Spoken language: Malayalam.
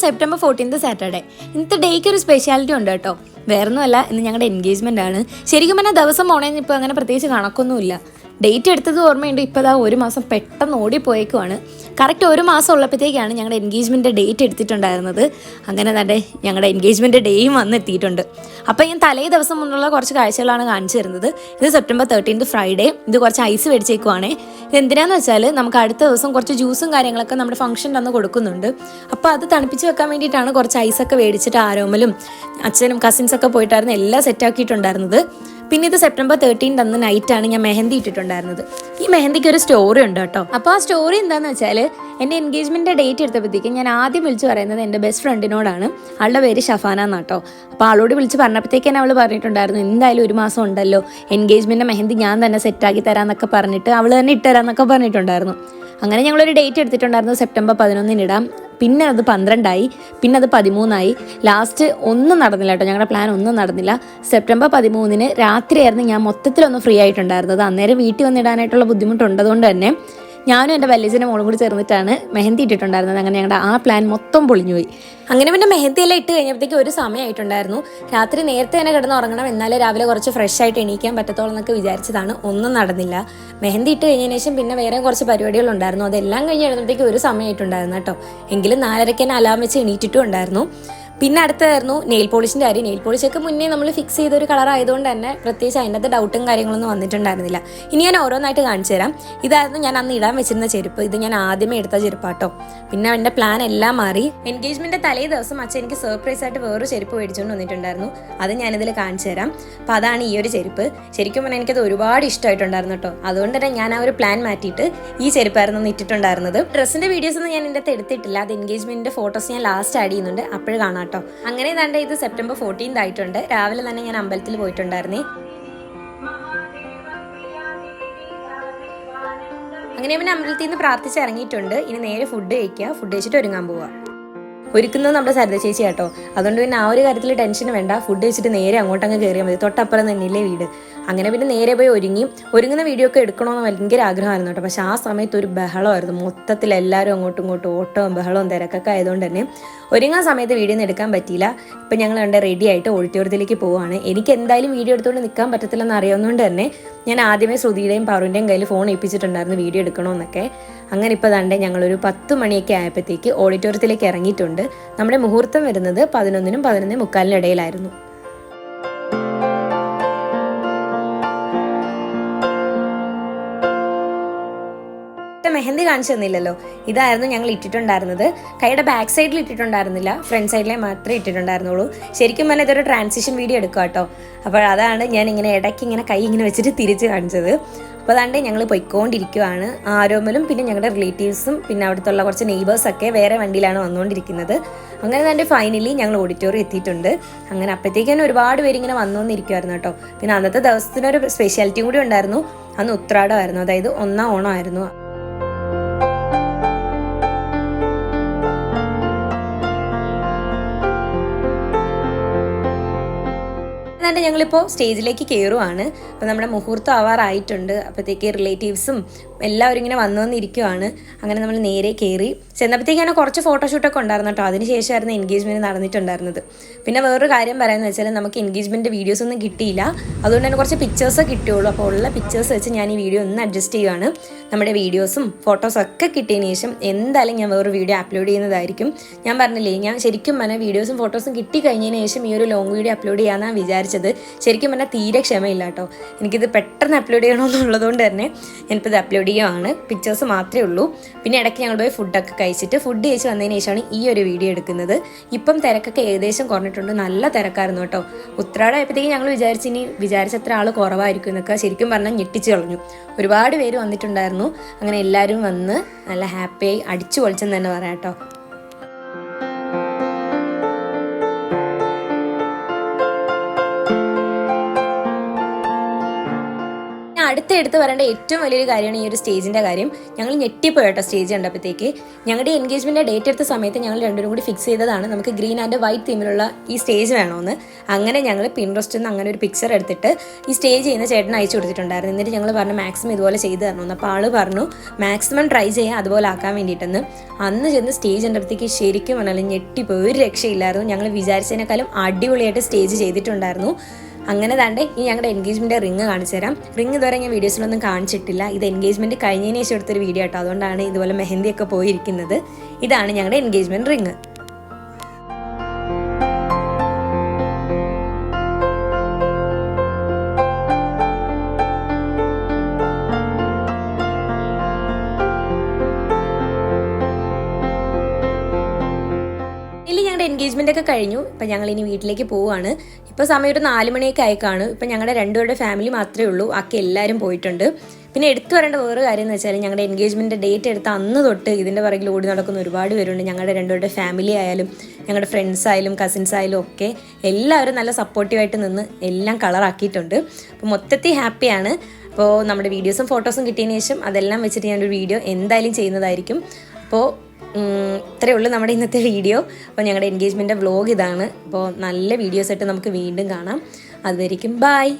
സെപ്റ്റംബർ ഫോർട്ടീൻത്ത് സാറ്റർഡേ ഇന്നത്തെ ഡേക്ക് ഒരു സ്പെഷ്യാലിറ്റി ഉണ്ട് കേട്ടോ. വേറൊന്നുമല്ല ഇന്ന് ഞങ്ങളുടെ എൻഗേജ്മെന്റ് ആണ്. ശരിക്കും പറഞ്ഞാൽ ദിവസം പോണേന്ന് ഇപ്പോൾ അങ്ങനെ പ്രത്യേകിച്ച് കണക്കൊന്നുമില്ല. ഡേറ്റ് എടുത്തത് ഓർമ്മയുണ്ട്. ഇപ്പോൾ ദാ ഒരു മാസം പെട്ടെന്ന് ഓടിപ്പോയേക്കുവാണ്. കറക്റ്റ് ഒരു മാസം ഉള്ളപ്പോഴത്തേക്കാണ് ഞങ്ങളുടെ എൻഗേജ്മെന്റ് ഡേറ്റ് എടുത്തിട്ടുണ്ടായിരുന്നത്. അങ്ങനെ തന്നെ ഞങ്ങളുടെ എൻഗേജ്മെന്റ് ഡേയും വന്നെത്തിയിട്ടുണ്ട്. അപ്പോൾ ഞാൻ തലേ ദിവസം മുന്നുള്ള കുറച്ച് കാഴ്ചകളാണ് കാണിച്ചു തരുന്നത്. ഇത് സെപ്റ്റംബർ തേർട്ടീൻത് ഫ്രൈഡേ ഇത് കുറച്ച് ഐസ് മേടിച്ചേക്കുവാണേ. ഇത് എന്തിനാന്ന് വെച്ചാൽ നമുക്ക് അടുത്ത ദിവസം കുറച്ച് ജ്യൂസും കാര്യങ്ങളൊക്കെ നമ്മുടെ ഫംഗ്ഷന്റെ അന്ന് കൊടുക്കുന്നുണ്ട്. അപ്പോൾ അത് തണുപ്പിച്ച് വെക്കാൻ വേണ്ടിയിട്ടാണ് കുറച്ച് ഐസൊക്കെ മേടിച്ചിട്ട് ആരോമലും അച്ഛനും കസിൻസൊക്കെ പോയിട്ടായിരുന്നു എല്ലാം സെറ്റാക്കിയിട്ടുണ്ടായിരുന്നത് പിന്നെ ഇത് സെപ്റ്റംബർ തേർട്ടീൻ അന്ന് ആണ് ഞാൻ മെഹന്തി ഇട്ടിട്ടുണ്ടായിരുന്നത്. ഈ മെഹന്തിക്ക് ഒരു സ്റ്റോറി ഉണ്ട് കേട്ടോ. അപ്പോൾ ആ സ്റ്റോറി എന്താണെന്ന് വെച്ചാൽ എന്റെ എൻഗേജ്മെന്റ് ഡേറ്റ് എടുത്തപ്പോഴത്തേക്കും ഞാൻ ആദ്യം വിളിച്ച് പറയുന്നത് എന്റെ ബെസ്റ്റ് ഫ്രണ്ടിനോടാണ് ആളുടെ പേര് ഷഫാന എന്നാട്ടോ അപ്പോൾ ആളോട് വിളിച്ച് പറഞ്ഞപ്പോഴത്തേക്കാണ് അവൾ പറഞ്ഞിട്ടുണ്ടായിരുന്നു എന്തായാലും ഒരു മാസം ഉണ്ടല്ലോ. എൻഗേജ്മെന്റ് മെഹന്തി ഞാൻ തന്നെ സെറ്റാക്കി തരാമെന്നൊക്കെ പറഞ്ഞിട്ട് അവൾ തന്നെ ഇട്ടുതരാമെന്നൊക്കെ പറഞ്ഞിട്ടുണ്ടായിരുന്നു. അങ്ങനെ ഞങ്ങളൊരു ഡേറ്റ് എടുത്തിട്ടുണ്ടായിരുന്നു സെപ്റ്റംബർ പതിനൊന്നിന് ഇടാം. പിന്നെ അത് പന്ത്രണ്ടായി പിന്നെ അത് പതിമൂന്നായി. ലാസ്റ്റ് ഒന്നും നടന്നില്ല കേട്ടോ. ഞങ്ങളുടെ പ്ലാൻ ഒന്നും നടന്നില്ല. സെപ്റ്റംബർ പതിമൂന്നിന് രാത്രിയായിരുന്നു ഞാൻ മൊത്തത്തിലൊന്ന് ഫ്രീ ആയിട്ടുണ്ടായിരുന്നത്. അന്നേരം വീട്ടിൽ വന്നിടാനായിട്ടുള്ള ബുദ്ധിമുട്ടുണ്ടതുകൊണ്ട് തന്നെ ഞാനും എന്റെ വല്യച്ഛന്റെ മോളും കൂടി ചേർന്നിട്ടാണ് മെഹന്തി ഇട്ടിട്ടുണ്ടായിരുന്നത്. അങ്ങനെ ഞങ്ങളുടെ ആ പ്ലാൻ മൊത്തം പൊളിഞ്ഞുപോയി. അങ്ങനെ പിന്നെ മെഹന്തി എല്ലാം ഇട്ട് കഴിഞ്ഞപ്പോഴത്തേക്ക് ഒരു സമയമായിട്ടുണ്ടായിരുന്നു. രാത്രി നേരത്തെ തന്നെ കിടന്ന് ഉറങ്ങണം. എന്നാലേ രാവിലെ കുറച്ച് ഫ്രഷ് ആയിട്ട് എണീക്കാൻ പറ്റത്തോളം എന്നൊക്കെ വിചാരിച്ചതാണ്. ഒന്നും നടന്നില്ല. മെഹന്തി ഇട്ട് കഴിഞ്ഞതിന് ശേഷം പിന്നെ വേറെ കുറച്ച് പരിപാടികളുണ്ടായിരുന്നു അതെല്ലാം കഴിഞ്ഞ് എഴുതുമ്പോഴത്തേക്ക് ഒരു സമയമായിട്ടുണ്ടായിരുന്നു കേട്ടോ. എങ്കിലും നാലരയ്ക്ക് തന്നെ അലാം വെച്ച് എണീറ്റിട്ടും ഉണ്ടായിരുന്നു. പിന്നെ അടുത്തതായിരുന്നു നെയിൽ പോളിഷിന്റെ കാര്യം. നെയിൽ പോളിഷൊക്കെ മുന്നേ നമ്മൾ ഫിക്സ് ചെയ്ത ഒരു കളർ ആയതുകൊണ്ട് തന്നെ പ്രത്യേകിച്ച് അതിനകത്ത് ഡൗട്ടും കാര്യങ്ങളൊന്നും വന്നിട്ടുണ്ടായിരുന്നില്ല. ഇനി ഞാൻ ഓരോന്നായിട്ട് കാണിച്ചു തരാം. ഇതായിരുന്നു ഞാൻ അന്ന് ഇടാൻ വെച്ചിരുന്ന ചെരുപ്പ്. ഇത് ഞാൻ ആദ്യമേ എടുത്ത ചെരുപ്പാട്ടോ. പിന്നെ എന്റെ പ്ലാൻ എല്ലാം മാറി. എൻഗേജ്മെന്റ് തലേ ദിവസം അച്ഛൻ എനിക്ക് സർപ്രൈസ് ആയിട്ട് വേറൊരു ചെരുപ്പ് മേടിച്ചുകൊണ്ട് വന്നിട്ടുണ്ടായിരുന്നു. അത് ഞാനിതിൽ കാണിച്ചു തരാം. അപ്പോൾ അതാണ് ഈ ഒരു ചെരുപ്പ്. ശരിക്കും പറഞ്ഞാൽ എനിക്കത് ഒരുപാട് ഇഷ്ടമായിട്ടുണ്ടായിരുന്നു കേട്ടോ. അതുകൊണ്ട് തന്നെ ഞാൻ ആ ഒരു പ്ലാൻ മാറ്റിയിട്ട് ഈ ചെരുപ്പായിരുന്നു ഇട്ടിട്ടുണ്ടായിരുന്നത്. ഡ്രസ്സിന്റെ വീഡിയോസ് ഒന്നും ഞാൻ എന്റെ അടുത്ത് എടുത്തിട്ടില്ല. അത് എൻഗേജ്മെന്റിന്റെ ഫോട്ടോസ് ഞാൻ ലാസ്റ്റ് ആഡ് ചെയ്യുന്നുണ്ട്. അപ്പോഴും കാണാം കേട്ടോ. അങ്ങനെ തന്നെ ഇത് സെപ്റ്റംബർ ഫോർട്ടീൻത് ആയിട്ടുണ്ട്. രാവിലെ തന്നെ ഞാൻ അമ്പലത്തിൽ പോയിട്ടുണ്ടായിരുന്നേ. അങ്ങനെ പിന്നെ അമ്പലത്തിൽ നിന്ന് പ്രാർത്ഥിച്ച് ഇറങ്ങിയിട്ടുണ്ട്. ഇനി നേരെ ഫുഡ് കഴിക്കുക. ഫുഡ് കഴിച്ചിട്ട് ഒരുങ്ങാൻ പോവുക. ഒരുക്കുന്നത് നമ്മുടെ സരിത ചേച്ചി കേട്ടോ അതുകൊണ്ട് പിന്നെ ആ ഒരു കാര്യത്തിൽ ടെൻഷൻ വേണ്ട. ഫുഡ് വെച്ചിട്ട് നേരെ അങ്ങോട്ട് അങ്ങ് കയറിയാൽ മതി. തൊട്ടപ്പുറം തന്നെയല്ലേ വീട്. അങ്ങനെ പിന്നെ നേരെ പോയി ഒരുങ്ങി. ഒരുങ്ങുന്ന വീഡിയോ ഒക്കെ എടുക്കണമെന്ന് ഭയങ്കര ആഗ്രഹമായിരുന്നു കേട്ടോ. പക്ഷേ ആ സമയത്ത് ഒരു ബഹളമായിരുന്നു. മൊത്തത്തിൽ എല്ലാവരും അങ്ങോട്ടും ഇങ്ങോട്ടും ഓട്ടവും ബഹളവും തിരക്കൊക്കെ ആയതുകൊണ്ട് തന്നെ ഒരുങ്ങാൻ സമയത്ത് വീഡിയോ ഒന്നും എടുക്കാൻ പറ്റിയില്ല. ഇപ്പം ഞങ്ങൾ കണ്ട് റെഡി ആയിട്ട് ഓഡിറ്റോറിയത്തിലേക്ക് പോവുകയാണ് എനിക്ക് എന്തായാലും വീഡിയോ എടുത്തുകൊണ്ട് നിൽക്കാൻ പറ്റത്തില്ലെന്ന് അറിയാവുന്നതുകൊണ്ട് തന്നെ ഞാൻ ആദ്യമേ ശ്രുതിയുടെയും പവറിന്റെയും കയ്യിൽ ഫോൺ ഏൽപ്പിച്ചിട്ടുണ്ടായിരുന്നു വീഡിയോ എടുക്കണമെന്നൊക്കെ അങ്ങനെ ഇപ്പോൾ തണ്ടേ ഞങ്ങളൊരു പത്ത് മണിയൊക്കെ ആയപ്പോഴത്തേക്ക് ഓഡിറ്റോറിയത്തിലേക്ക് ഇറങ്ങിയിട്ടുണ്ട്. നമ്മുടെ മുഹൂർത്തം വരുന്നത് പതിനൊന്നിനും പതിനൊന്നിനും മുക്കാലിനും മെഹന്തി കാണിച്ചു തന്നില്ലല്ലോ ഇതായിരുന്നു ഞങ്ങൾ ഇട്ടിട്ടുണ്ടായിരുന്നത്. കൈയുടെ ബാക്ക് സൈഡിൽ ഇട്ടിട്ടുണ്ടായിരുന്നില്ല. ഫ്രണ്ട് സൈഡിലെ മാത്രമേ ഇട്ടിട്ടുണ്ടായിരുന്നുള്ളൂ. ശരിക്കും പറഞ്ഞാൽ ഇതൊരു ട്രാൻസിഷൻ വീഡിയോ എടുക്കുക കേട്ടോ അപ്പോൾ അതാണ് ഞാൻ ഇങ്ങനെ ഇടയ്ക്ക് ഇങ്ങനെ കൈ ഇങ്ങനെ വെച്ചിട്ട് തിരിച്ച് കാണിച്ചത്. അപ്പോൾ അതാണ്ട് ഞങ്ങൾ പൊയ്ക്കൊണ്ടിരിക്കുവാണ്. ആരോമലും പിന്നെ ഞങ്ങളുടെ റിലേറ്റീവ്സും പിന്നെ അവിടുത്തെ കുറച്ച് നെയ്ബേഴ്സൊക്കെ വേറെ വണ്ടിയിലാണ് വന്നുകൊണ്ടിരിക്കുന്നത്. അങ്ങനെ തന്നെ ഫൈനലി ഞങ്ങൾ ഓഡിറ്റോറിയം എത്തിയിട്ടുണ്ട്. അങ്ങനെ അപ്പോഴത്തേക്ക് തന്നെ ഒരുപാട് പേര് ഇങ്ങനെ വന്നുകൊണ്ടിരിക്കുമായിരുന്നു കേട്ടോ പിന്നെ അന്നത്തെ ദിവസത്തിനൊരു സ്പെഷ്യാലിറ്റിയും കൂടി ഉണ്ടായിരുന്നു. അന്ന് ഉത്രാടമായിരുന്നു. അതായത് ഒന്നാം ഓണമായിരുന്നു. എന്നിട്ട് ഞങ്ങളിപ്പോൾ സ്റ്റേജിലേക്ക് കയറുവാണ് അപ്പോൾ നമ്മുടെ മുഹൂർത്തം ആവാറായിട്ടുണ്ട്. അപ്പോഴത്തേക്ക് റിലേറ്റീവ്സും എല്ലാവരും ഇങ്ങനെ വന്നു വന്നിരിക്കുവാണ് അങ്ങനെ നമ്മൾ നേരെ കയറി ചെന്നപ്പോഴത്തേക്കാണ് കുറച്ച് ഫോട്ടോഷൂട്ടൊക്കെ ഉണ്ടായിരുന്നു കേട്ടോ. അതിനുശേഷമായിരുന്നു എൻഗേജ്മെന്റ് നടന്നിട്ടുണ്ടായിരുന്നത്. പിന്നെ വേറൊരു കാര്യം പറയാമെന്ന് വെച്ചാൽ നമുക്ക് എൻഗേജ്മെന്റ് വീഡിയോസ് ഒന്നും കിട്ടിയില്ല. അതുകൊണ്ട് തന്നെ കുറച്ച് പിക്ചേഴ്സ് കിട്ടിയുള്ളൂ. അപ്പോൾ ഉള്ള പിക്ചേഴ്സ് വെച്ച് ഞാൻ ഈ വീഡിയോ ഒന്ന് അഡ്ജസ്റ്റ് ചെയ്യുകയാണ് നമ്മുടെ വീഡിയോസും ഫോട്ടോസും ഒക്കെ കിട്ടിയതിന് ശേഷം എന്തായാലും ഞാൻ വേറൊരു വീഡിയോ അപ്ലോഡ് ചെയ്യുന്നതായിരിക്കും. ഞാൻ പറഞ്ഞില്ലേ ഞാൻ ശരിക്കും പറഞ്ഞാൽ വീഡിയോസും ഫോട്ടോസും കിട്ടി കഴിഞ്ഞതിന് ശേഷം ഈ ഒരു ലോങ് വീഡിയോ അപ്ലോഡ് ചെയ്യാമെന്നാണ് വിചാരിച്ചത്. ശരിക്കും പറഞ്ഞാൽ തീരെ ക്ഷമയില്ല കേട്ടോ. എനിക്കിത് പെട്ടെന്ന് അപ്ലോഡ് ചെയ്യണമെന്നുള്ളതുകൊണ്ട് തന്നെ ഞാനിപ്പോൾ ഇത് അപ്ലോഡ് ചെയ്യുവാണ് പിക്ചേഴ്സ് മാത്രമേ ഉള്ളൂ. പിന്നെ ഇടയ്ക്ക് ഞങ്ങൾ പോയി ഫുഡൊക്കെ കഴിച്ചിട്ട് ഫുഡ് കഴിച്ച് വന്നതിന് ശേഷമാണ് ഈ ഒരു വീഡിയോ എടുക്കുന്നത്. ഇപ്പം തിരക്കൊക്കെ ഏകദേശം കുറഞ്ഞിട്ടുണ്ട്. നല്ല തിരക്കായിരുന്നു കേട്ടോ. ഉത്രാടമായപ്പോഴത്തേക്കും ഞങ്ങൾ വിചാരിച്ച് ഇനി വിചാരിച്ചത്ര ആൾ കുറവായിരിക്കും എന്നൊക്കെ ശരിക്കും പറഞ്ഞാൽ ഞെട്ടിച്ച് കളഞ്ഞു. ഒരുപാട് പേര് വന്നിട്ടുണ്ടായിരുന്നു. അങ്ങനെ എല്ലാവരും വന്ന് നല്ല ഹാപ്പിയായി അടിച്ചു പൊളിച്ചെന്ന് തന്നെ പറയാം കേട്ടോ. അടുത്ത എടുത്ത് പറയേണ്ട ഏറ്റവും വലിയൊരു കാര്യമാണ് ഈ ഒരു സ്റ്റേജിന്റെ കാര്യം. ഞങ്ങൾ ഞെട്ടിപ്പോയി കേട്ടോ സ്റ്റേജ് കണ്ടപ്പോഴത്തേക്ക്. ഞങ്ങളുടെ എൻഗേജ്മെന്റ് ഡേറ്റ് എടുത്ത സമയത്ത് ഞങ്ങൾ രണ്ടുപേരും കൂടി ഫിക്സ് ചെയ്തതാണ്. നമുക്ക് ഗ്രീൻ ആൻഡ് വൈറ്റ് തീമിലുള്ള ഈ സ്റ്റേജ് വേണമെന്ന്. അങ്ങനെ ഞങ്ങൾ പിൻട്രസ്റ്റിൽ നിന്ന് അങ്ങനെ ഒരു പിക്ചർ എടുത്തിട്ട് ഈ സ്റ്റേജ് ചെയ്യുന്ന ചേട്ടൻ അയച്ചു കൊടുത്തിട്ടുണ്ടായിരുന്നു. എന്നിട്ട് ഞങ്ങൾ പറഞ്ഞു മാക്സിമം ഇതുപോലെ ചെയ്ത് തരണമെന്ന് അപ്പോൾ ആൾ പറഞ്ഞു മാക്സിമം ട്രൈ ചെയ്യാം അതുപോലെ ആക്കാൻ വേണ്ടിയിട്ടെന്ന്. അന്ന് ചെന്ന് സ്റ്റേജ് കണ്ടപ്പോഴത്തേക്ക് ശരിക്കും പറഞ്ഞാൽ ഞെട്ടിപ്പോയി. ഒരു രക്ഷയില്ലായിരുന്നു. ഞങ്ങൾ വിചാരിച്ചതിനേക്കാളും അടിപൊളിയായിട്ട് സ്റ്റേജ് ചെയ്തിട്ടുണ്ടായിരുന്നു. അങ്ങനെ താണ്ടേ ഈ ഞങ്ങളുടെ എൻഗേജ്മെന്റ് റിങ് കാണിച്ചു തരാം. റിങ് ഇതുവരെ ഞാൻ വീഡിയോസിലൊന്നും കാണിച്ചിട്ടില്ല. ഇത് എൻഗേജ്മെന്റ് കഴിഞ്ഞതിന് ശേഷം എടുത്തൊരു വീഡിയോ കേട്ടോ അതുകൊണ്ടാണ് ഇതുപോലെ മെഹന്തി ഒക്കെ പോയിരിക്കുന്നത്. ഇതാണ് ഞങ്ങളുടെ എൻഗേജ്മെന്റ് റിങ് ഞങ്ങളുടെ എൻഗേജ്മെന്റ് ഒക്കെ കഴിഞ്ഞു. ഇപ്പം ഞങ്ങൾ ഇനി വീട്ടിലേക്ക് പോവുകയാണ് ഇപ്പോൾ സമയം ഒരു നാല് മണിയൊക്കെ ആയിക്കാണ്. ഇപ്പം ഞങ്ങളുടെ രണ്ടുപേരുടെ ഫാമിലി മാത്രമേ ഉള്ളൂ. ബാക്കി എല്ലാവരും പോയിട്ടുണ്ട്. പിന്നെ എടുത്തു വരേണ്ട വേറെ കാര്യം എന്ന് വെച്ചാൽ ഞങ്ങളുടെ എൻഗേജ്മെന്റ് ഡേറ്റ് എടുത്ത അന്ന് തൊട്ട് ഇതിന്റെ പുറകിൽ ഓടി നടക്കുന്ന ഒരുപാട് പേരുണ്ട്. ഞങ്ങളുടെ രണ്ടുപേരുടെ ഫാമിലി ആയാലും ഞങ്ങളുടെ ഫ്രണ്ട്സ് ആയാലും കസിൻസ് ആയാലും ഒക്കെ എല്ലാവരും നല്ല സപ്പോർട്ടീവായിട്ട് നിന്ന് എല്ലാം കളറാക്കിയിട്ടുണ്ട് അപ്പോൾ മൊത്തത്തിൽ ഹാപ്പിയാണ് അപ്പോൾ നമ്മുടെ വീഡിയോസും ഫോട്ടോസും കിട്ടിയതിന് ശേഷം അതെല്ലാം വെച്ചിട്ട് ഞാനൊരു വീഡിയോ എന്തായാലും ചെയ്യുന്നതായിരിക്കും. അപ്പോൾ ഇത്രയേ ഉള്ളൂ നമ്മുടെ ഇന്നത്തെ വീഡിയോ. അപ്പോൾ ഞങ്ങളുടെ എൻഗേജ്മെന്റ് വ്ലോഗ് ഇതാണ്. അപ്പോൾ നല്ല വീഡിയോസ് ആയിട്ട് നമുക്ക് വീണ്ടും കാണാം. അതുവരേക്കും ബായ്